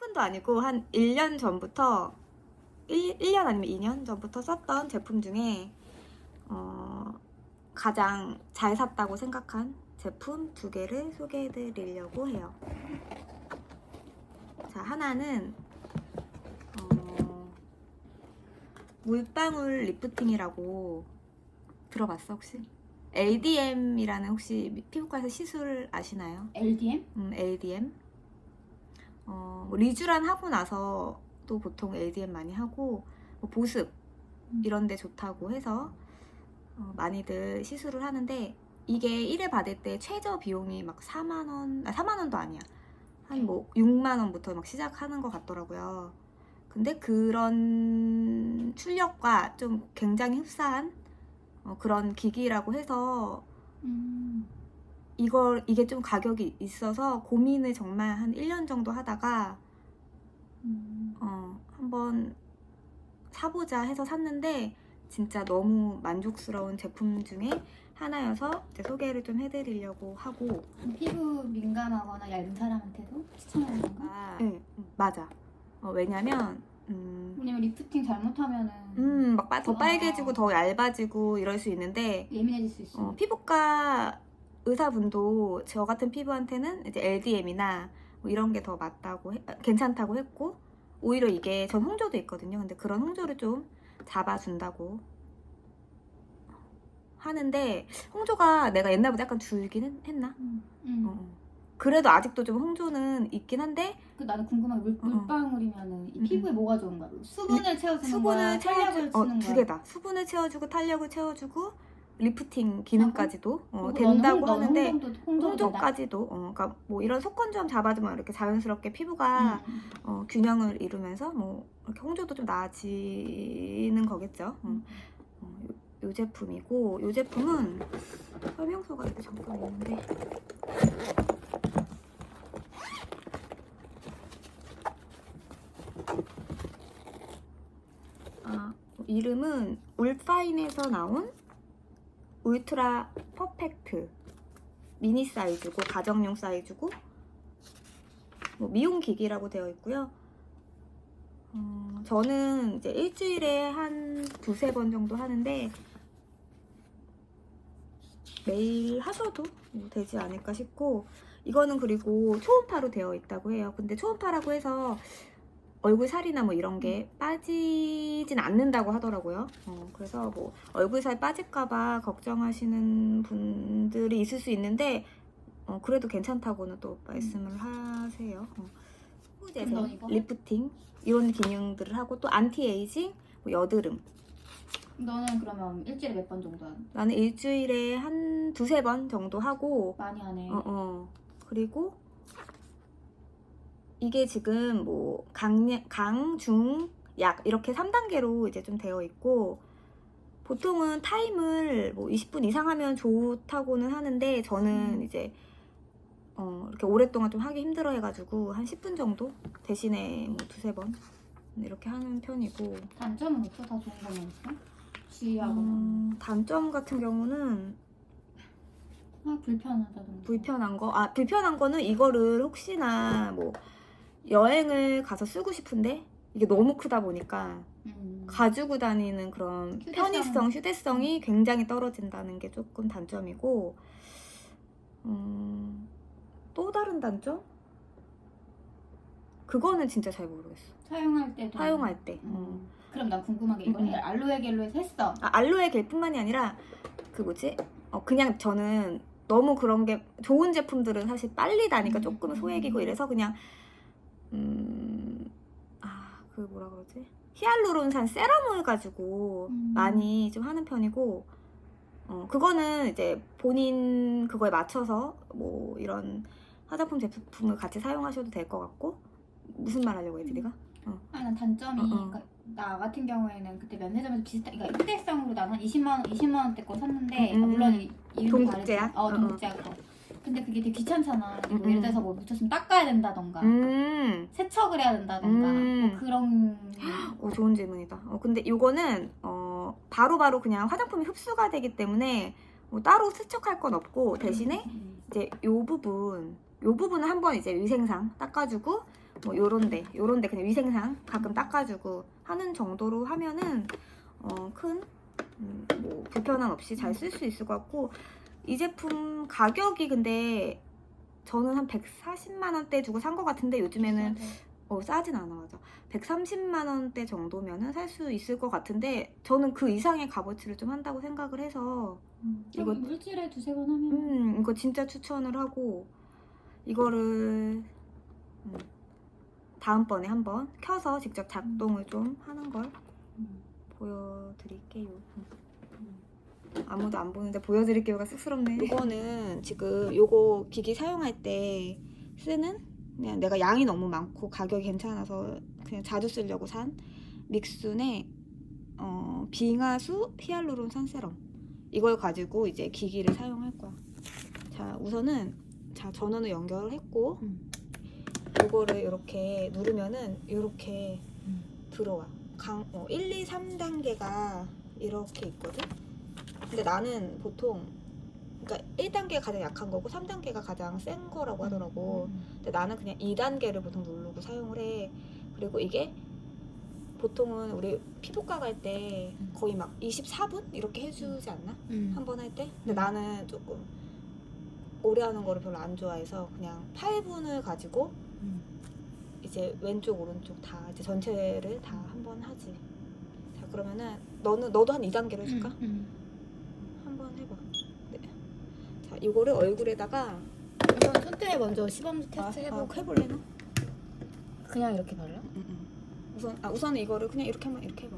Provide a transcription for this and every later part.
최근도 아니고 한 1년 전부터 1, 1년 아니면 2년 전부터 썼던 제품 중에 어, 가장 잘 샀다고 생각한 제품 두 개를 소개해 드리려고 해요. 자, 하나는 어, 물방울 리프팅이라고 들어봤어 혹시? LDM이라는 혹시 피부과에서 시술 아시나요? LDM? 음, LDM. 어, 뭐 리쥬란 하고 나서 또 보통 LDM 많이 하고 뭐 보습 음. 이런 데 좋다고 해서 어, 많이들 시술을 하는데 이게 1회 받을 때 최저 비용이 막 4만 원, 아 4만 원도 아니야. 한 뭐 6만 원부터 막 시작하는 것 같더라고요. 근데 그런 출력과 좀 굉장히 흡사한 어, 그런 기기라고 해서 음. 이걸 이게 좀 가격이 있어서 고민을 정말 한 1년 정도 하다가 음. 어, 한번 사보자 해서 샀는데 진짜 너무 만족스러운 제품 중에 하나여서 이제 소개를 좀 해드리려고 하고 피부 민감하거나 얇은 사람한테도 추천하는 건가? 아, 네, 음, 맞아 어, 왜냐면 음, 왜냐면 리프팅 잘못하면은 음, 막더 아. 빨개지고 더 얇아지고 이럴 수 있는데 예민해질 수 있어. 어, 피부과 의사분도 저 같은 피부한테는 이제 LDM이나 뭐 이런 게 더 맞다고 해- 아, 괜찮다고 했고 오히려 이게 전 홍조도 있거든요. 근데 그런 홍조를 좀 잡아준다고 하는데 홍조가 내가 옛날보다 약간 줄기는 했나? 음. 음. 어, 어. 그래도 아직도 좀 홍조는 있긴 한데 그 나는 궁금한 게 물, 어. 물방울이면은 이 음. 피부에 뭐가 좋은 거야? 수분을 채워주는 수분을 거야? 탄력을 채워주 주는 어, 거야? 두 개다. 수분을 채워주고 탄력을 채워주고 리프팅 기능까지도 어, 된다고 너는 홍- 너는 하는데 홍정도 홍조 까지도 어, 그러니까 뭐 이런 속건점 잡아주면 이렇게 자연스럽게 피부가 음. 어, 균형을 이루면서 뭐 이렇게 홍조도 좀 나아지는 거겠죠. 어, 음. 어, 요, 요 제품이고 요 제품은 설명서가 이렇게 잠깐 있는데 아, 이름은 울파인에서 나온 울트라 퍼펙트 미니 사이즈고 가정용 사이즈고 뭐 미용 기기라고 되어 있고요. 어, 저는 이제 일주일에 한 두세 번 정도 하는데 매일 하셔도 뭐 되지 않을까 싶고 이거는 그리고 초음파로 되어 있다고 해요. 근데 초음파라고 해서 얼굴 살이나 뭐 이런 게 빠지진 않는다고 하더라고요. 어, 그래서 뭐 얼굴 살 빠질까봐 걱정하시는 분들이 있을 수 있는데 어, 그래도 괜찮다고는 또 말씀을 하세요. 어. 넌 이거? 리프팅 이런 기능들을 하고 또 안티에이징, 뭐 여드름. 너는 그러면 일주일에 몇 번 정도 하는? 나는 일주일에 한 두세 번 정도 하고 많이 하네. 어, 어. 그리고 이게 지금 뭐 강, 강, 중, 약 이렇게 3단계로 이제 좀 되어 있고 보통은 타임을 뭐 20분 이상 하면 좋다고는 하는데 저는 음. 이제 어, 이렇게 오랫동안 좀 하기 힘들어 해가지고 한 10분 정도 대신에 뭐 두세 번 이렇게 하는 편이고 단점은 없어? 다 좋은 거만 있어? 주의하거나 음, 단점 같은 경우는 아 불편하다던가 불편한 거, 아, 불편한 거는 이거를 혹시나 뭐 여행을 가서 쓰고 싶은데 이게 너무 크다 보니까 음. 가지고 다니는 그런 휴대성. 편의성, 휴대성이 굉장히 떨어진다는 게 조금 단점이고, 음, 또 다른 단점? 그거는 진짜 잘 모르겠어. 사용할 때도 사용할 때. 음. 어. 그럼 난 궁금한 게 이번에 음. 알로에 겔로에서 했어 아, 알로에 겔뿐만이 아니라 그 뭐지? 어, 그냥 저는 너무 그런 게 좋은 제품들은 사실 빨리 다니까 음. 조금 소액이고 이래서 그냥 음 아 그 뭐라 그러지? 히알루론산 세럼을 가지고 음. 많이 좀 하는 편이고 어 그거는 이제 본인 그거에 맞춰서 뭐 이런 화장품 제품을 같이 사용하셔도 될 것 같고 무슨 말 하려고 했지 내가? 아니 난 단점이 어, 어. 그러니까 나 같은 경우에는 그때 면세점에서 비슷한 그러니까 휴대성으로 나는 한 20만 원 20만 원대 거 샀는데 음, 음, 물론 음. 이- 이름이 동국제야? 어 어, 어. 동국제야 거 근데 그게 되게 귀찮잖아 뭐 음, 예를 음. 들어서 뭐 묻혔으면 닦아야 된다던가 음. 세척을 해야 된다던가 음. 뭐 그런 어, 좋은 질문이다. 어, 근데 이거는 어, 바로바로 그냥 화장품이 흡수가 되기 때문에 뭐 따로 세척할 건 없고 대신에 음. 이제 요 부분 요 부분은 한번 이제 위생상 닦아주고 뭐 요런데 요런데 그냥 위생상 가끔 닦아주고 하는 정도로 하면은 어, 큰 음, 뭐 불편함 없이 잘 쓸 수 있을 것 같고 이 제품 가격이 근데 저는 한 140만 원대 주고 산 것 같은데 요즘에는 어 싸진 않아 맞아 130만 원대 정도면은 살 수 있을 것 같은데 저는 그 이상의 값어치를 좀 한다고 생각을 해서 이거 이거- 물질에 두세 번 하면 음 이거 진짜 추천을 하고 이거를 음, 다음번에 한번 켜서 직접 작동을 좀 하는 걸 음. 보여드릴게요. 아무도 안 보는데 보여드릴게요가 쑥스럽네. 이거는 지금 요거 기기 사용할 때 쓰는 그냥 내가 양이 너무 많고 가격이 괜찮아서 그냥 자주 쓰려고 산 믹순의 어, 빙하수 히알루론 산세럼 이걸 가지고 이제 기기를 사용할 거야. 자 우선은 자 전원을 연결했고 음. 요거를 이렇게 누르면은 이렇게 음. 들어와. 강, 어, 1, 2, 3단계가 이렇게 있거든. 근데 나는 보통 그러니까 1단계가 가장 약한 거고 3단계가 가장 센 거라고 하더라고. 음. 근데 나는 그냥 2단계를 보통 누르고 사용을 해. 그리고 이게 보통은 우리 피부과 갈때 음. 거의 막 24분 이렇게 해주지 않나? 음. 한번 할 때? 근데 음. 나는 조금 오래 하는 거를 별로 안 좋아해서 그냥 8분을 가지고 음. 이제 왼쪽 오른쪽 다 이제 전체를 다 한번 하지. 자 그러면은 너는 너도 한 2단계로 해줄까? 음. 한번 해봐. 네. 자 이거를 얼굴에다가 우선 손등에 먼저 시범 테스트 아, 해보고 아, 해볼래나? 그냥 이렇게 발라? 응, 응. 우선 아 우선은 이거를 그냥 이렇게 한번 이렇게 해봐.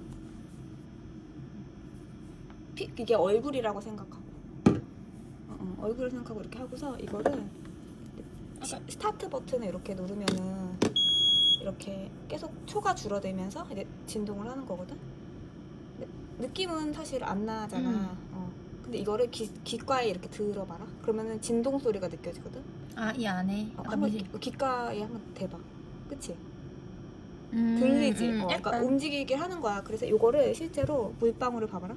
피, 이게 얼굴이라고 생각하고. 어, 어, 얼굴을 생각하고 이렇게 하고서 이거를 시- 스타트 버튼을 이렇게 누르면은 이렇게 계속 초가 줄어들면서 이제 진동을 하는 거거든. 느낌은 사실 안 나잖아. 음. 어. 근데 이거를 귀, 귓가에 이렇게 들어봐라. 그러면은 진동 소리가 느껴지거든. 아 이 안에 어, 약간 한번 귀- 귓가에 한번 대봐. 그치? 음, 들리지? 음, 어, 그러니까 약간. 움직이게 하는 거야. 그래서 이거를 실제로 물방울을 봐봐라.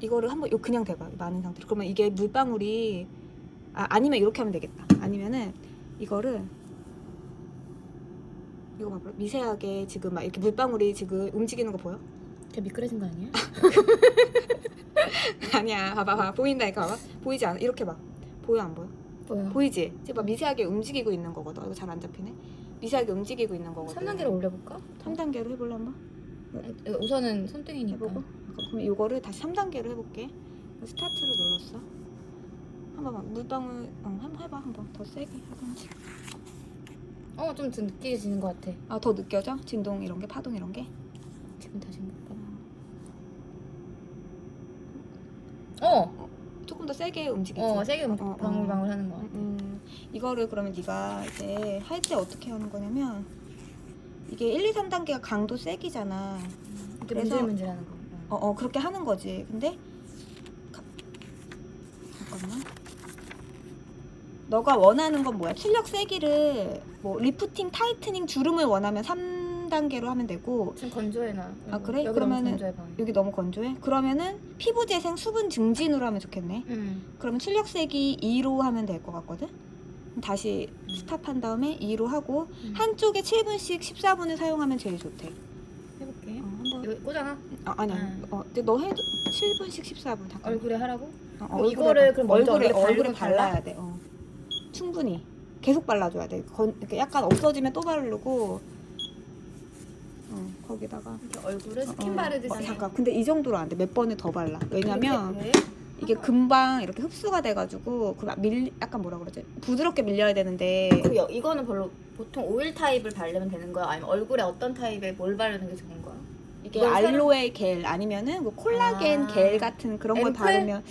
이거를 한번 요 그냥 대봐. 많은 상태로. 그러면 이게 물방울이 아 아니면 이렇게 하면 되겠다. 아니면은 이거를 이거 봐봐. 미세하게 지금 막 이렇게 물방울이 지금 움직이는 거 보여? 저 미끄러진 거 아니야? 아니야. 봐봐, 봐. 보인다 이거 봐봐. 보이지 않아? 이렇게 봐. 보여 안 보여? 뭐야? 보이지? 지금 봐. 미세하게 움직이고 있는 거거든. 이거 잘 안 잡히네. 미세하게 움직이고 있는 거거든. 3단계로 올려볼까? 3단계로 해볼래 한번? 우선은 손등이니까 해보고 그럼 이거를 다시 3단계로 해볼게 스타트를 눌렀어 한 번만 물방울 어, 한번 해봐 한 번 더 세게 하든지 어좀 느끼해지는 것 같아 아 더 느껴져? 진동 이런 게 파동 이런 게 지금 다시 해볼까? 어! 조금 더 세게 움직이지 어 세게 어, 어, 어. 방울방울 하는 것 같아 음, 이거를 그러면 네가 이제 할 때 어떻게 하는 거냐면 이게 1, 2, 3단계가 강도 세기잖아 이렇게 그래서- 문질문질 하는 거 어, 어 그렇게 하는 거지. 근데 가- 잠깐만. 너가 원하는 건 뭐야? 출력 세기를 뭐 리프팅, 타이트닝, 주름을 원하면 3 단계로 하면 되고 지금 건조해놔 아, 그래? 여기 너무 그러면은- 건조해 방 여기 너무 건조해? 그러면은 피부 재생 수분 증진으로 하면 좋겠네. 응 그러면 출력 세기 2로 하면 될 것 같거든. 다시 음. 스탑한 다음에 2로 하고 음. 한쪽에 7분씩 14분을 사용하면 제일 좋대. 해볼게 어, 한번 이거 꽂아놔 아, 아니야. 음. 어, 근데 너 해도 7분씩 14분 잠깐. 얼굴에 하라고? 어, 그럼 이거를 그럼 먼저 얼굴에 얼굴에 얼굴에 발라? 발라야 돼. 어. 충분히 계속 발라줘야 돼. 건, 이렇게 약간 없어지면 또 바르고. 어, 거기다가 이렇게 얼굴에 스킨 어, 바르듯이 어, 잠깐. 근데 이 정도로 안 돼. 몇 번을 더 발라. 왜냐면 왜? 이게 금방 이렇게 흡수가 돼가지고 그 밀 약간 뭐라 그러지? 부드럽게 밀려야 되는데. 여- 이거는 별로 보통 오일 타입을 바르면 되는 거야? 아니면 얼굴에 어떤 타입의 뭘 바르는 게 좋은 거야? 이게 알로에 겔 아니면은 뭐 콜라겐 아. 겔 같은 그런 걸 앰플? 바르면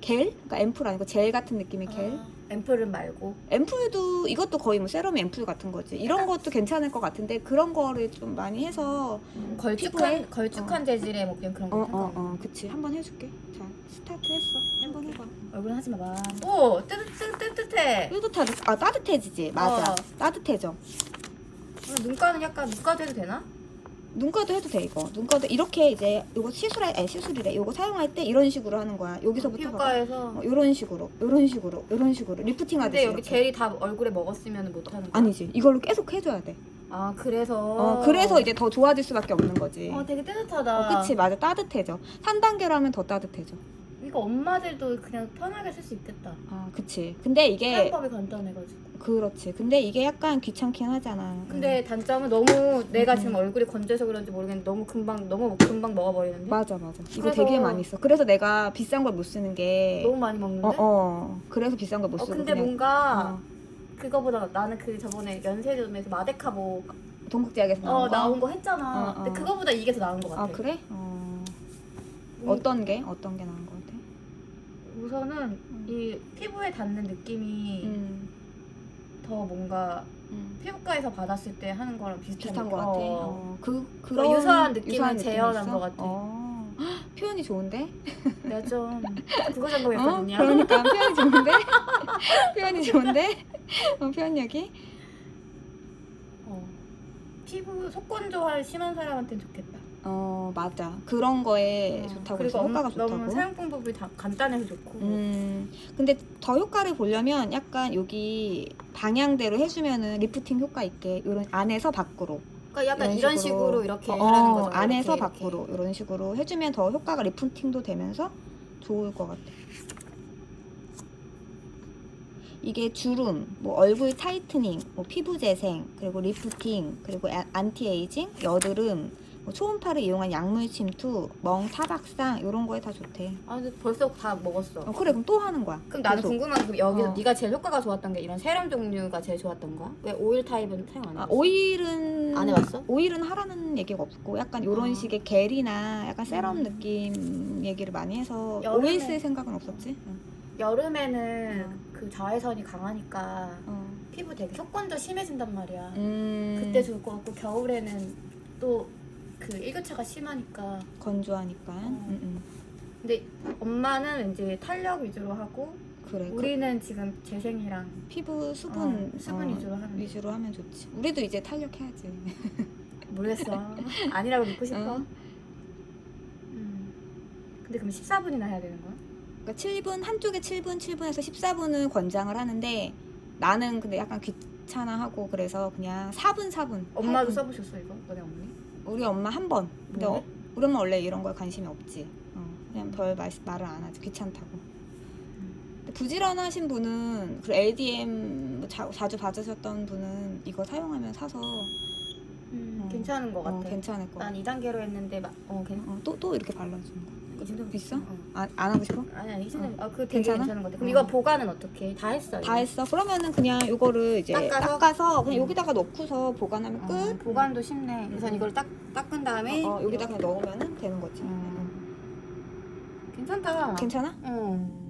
겔? 그러니까 앰플 아니고 젤 같은 느낌의 겔. 아, 앰플은 말고 앰플도 이것도 거의 뭐 세럼 앰플 같은 거지. 이런 것도 괜찮을 것 같은데 그런 거를 좀 많이 해서 걸쭉한 피부에? 걸쭉한 재질의 뭐 그냥 그런 거 어어 괜찮아. 어 그치 한번 해줄게. 자 스타트 했어. 한번 해봐. 얼굴 하지 마봐. 오 뜨뜻 뜨뜻해. 뜨뜻하지? 아 따뜻해지지. 맞아. 어. 따뜻해져. 그럼 눈가는 약간 눈가도 해도 되나? 눈가도 해도 돼 이거. 눈가도 이렇게 이제 이거 시술 아니 시술이래. 이거 사용할 때 이런 식으로 하는 거야. 여기서부터 봐봐. 피부과에서 어, 이런 식으로, 이런 식으로, 이런 식으로 리프팅 하듯이. 근데 여기 이렇게. 젤이 다 얼굴에 먹었으면 못 하는 거야? 아니지. 이걸로 계속 해줘야 돼. 아 그래서 어, 그래서 이제 더 좋아질 수밖에 없는 거지. 어 되게 따뜻하다 어, 그치 맞아 따뜻해져. 3단계로 하면 더 따뜻해져. 이거 엄마들도 그냥 편하게 쓸 수 있겠다 아 그치. 근데 이게 사용법이 간단해가지고 그렇지. 근데 이게 약간 귀찮긴 하잖아. 근데 단점은 너무 내가 음. 지금 얼굴이 건조해서 그런지 모르겠는데 너무 금방 너무 금방 먹어버리는데 맞아 맞아. 이거 그래서- 되게 많이 써. 그래서 내가 비싼 걸 못 쓰는 게. 너무 많이 먹는데 어 어. 그래서 비싼 걸 못 어, 쓰고 근데 그냥. 뭔가 어, 그거보다 나는 그 저번에 면세점에서 마데카보 동국제약에서 나온 어, 거. 나온 거 했잖아 어, 어. 근데 그거보다 이게 더 나은 것 같아 아 그래? 어. 음, 어떤 게 어떤 게 나은? 우선은 이 피부에 닿는 느낌이 음. 더 뭔가 음. 피부과에서 받았을 때 하는 거랑 비슷한, 비슷한. 것 같아. 어. 어. 그 그런 그런 유사한 느낌이 재현한? 것 같아. 어. 헉, 표현이 좋은데? 내가 좀 국어 어? 전공했거든요 그러니까 표현이 좋은데? 표현이 좋은데? 어, 표현력이? 어. 피부 속건조할 심한 사람한테는 좋겠다 어 맞아. 그런 거에 어. 좋다고 그리고 해서 엄- 효과가 좋다고. 너무 사용 방법이 다 간단해서 좋고 음, 근데 더 효과를 보려면 약간 여기 방향대로 해주면은 리프팅 효과 있게 이런 안에서 밖으로 그러니까 약간 이런 식으로, 이렇게 어, 하라는 거죠 안에서 이렇게, 이렇게. 밖으로 이런 식으로 해주면 더 효과가 리프팅도 되면서 좋을 것 같아. 이게 주름, 뭐 얼굴 타이트닝, 뭐 피부 재생, 그리고 리프팅, 그리고 아- 안티에이징, 여드름, 뭐 초음파를 이용한 약물 침투, 멍 타박상 이런 거에 다 좋대. 아 근데 벌써 다 먹었어 어, 그래 그럼 또 하는 거야. 그럼 나는 계속. 궁금한 게 여기서 어. 네가 제일 효과가 좋았던 게 이런 세럼 종류가 제일 좋았던 거야? 왜 오일 타입은 사용 안 아, 해봤어? 오일은 안 해봤어? 오일은 하라는 얘기가 없고 약간 이런 아. 식의 겔이나 약간 세럼 음. 느낌 얘기를 많이 해서 여름에- 오일 쓸 생각은 없었지. 응. 여름에는 어. 그 자외선이 강하니까 어. 피부 되게 속건조 심해진단 말이야 음, 그때 좋을 것 같고 겨울에는 또 그 일교차가 심하니까 건조하니까. 어. 음, 음. 근데 엄마는 왠지 탄력 위주로 하고 그래. 그 우리는 지금 재생이랑 피부 수분 어, 수분 어, 위주로 하는 위주로 하면 좋지. 우리도 이제 탄력해야지. 모르겠어 아니라고 믿고 싶어 어. 음. 근데 그럼 14분이나 해야 되는 거야? 그러니까 7분 한쪽에 7분, 7분에서 14분을 권장을 하는데 나는 근데 약간 귀찮아하고 그래서 그냥 4분, 4분. 엄마도 8분. 써보셨어 이거? 너네 어머니? 우리 엄마 한 번. 근데 뭐? 어, 우리 엄마 원래 이런 거에 관심이 없지. 어, 그냥 별 말, 말을 안 하지. 귀찮다고. 근데 부지런하신 분은 그 LDM 뭐 자, 자주 받으셨던 분은 이거 사용하면 사서 음, 어. 괜찮은 것 같아 어, 괜찮을 거. 난 2단계로 했는데 막, 어, 괜... 어, 또, 또 이렇게 발라주는 거. 이 정도면 있어? 어. 아, 안 하고 싶어? 아니 아니 이 정도 어. 아, 그 되게 괜찮아? 괜찮은 것 같아 그럼 어. 이거 보관은 어떻게 해? 다 했어 다? 했어. 그러면은 그냥 이거를 이제 닦아서? 닦아서, 그냥 음. 여기다가 넣고서 보관하면 어, 끝. 보관도 쉽네 음. 우선 이걸 딱 닦은 다음에 어, 어, 여기다 그냥 넣으면은 되는 거지. 음. 괜찮다 괜찮아? 어.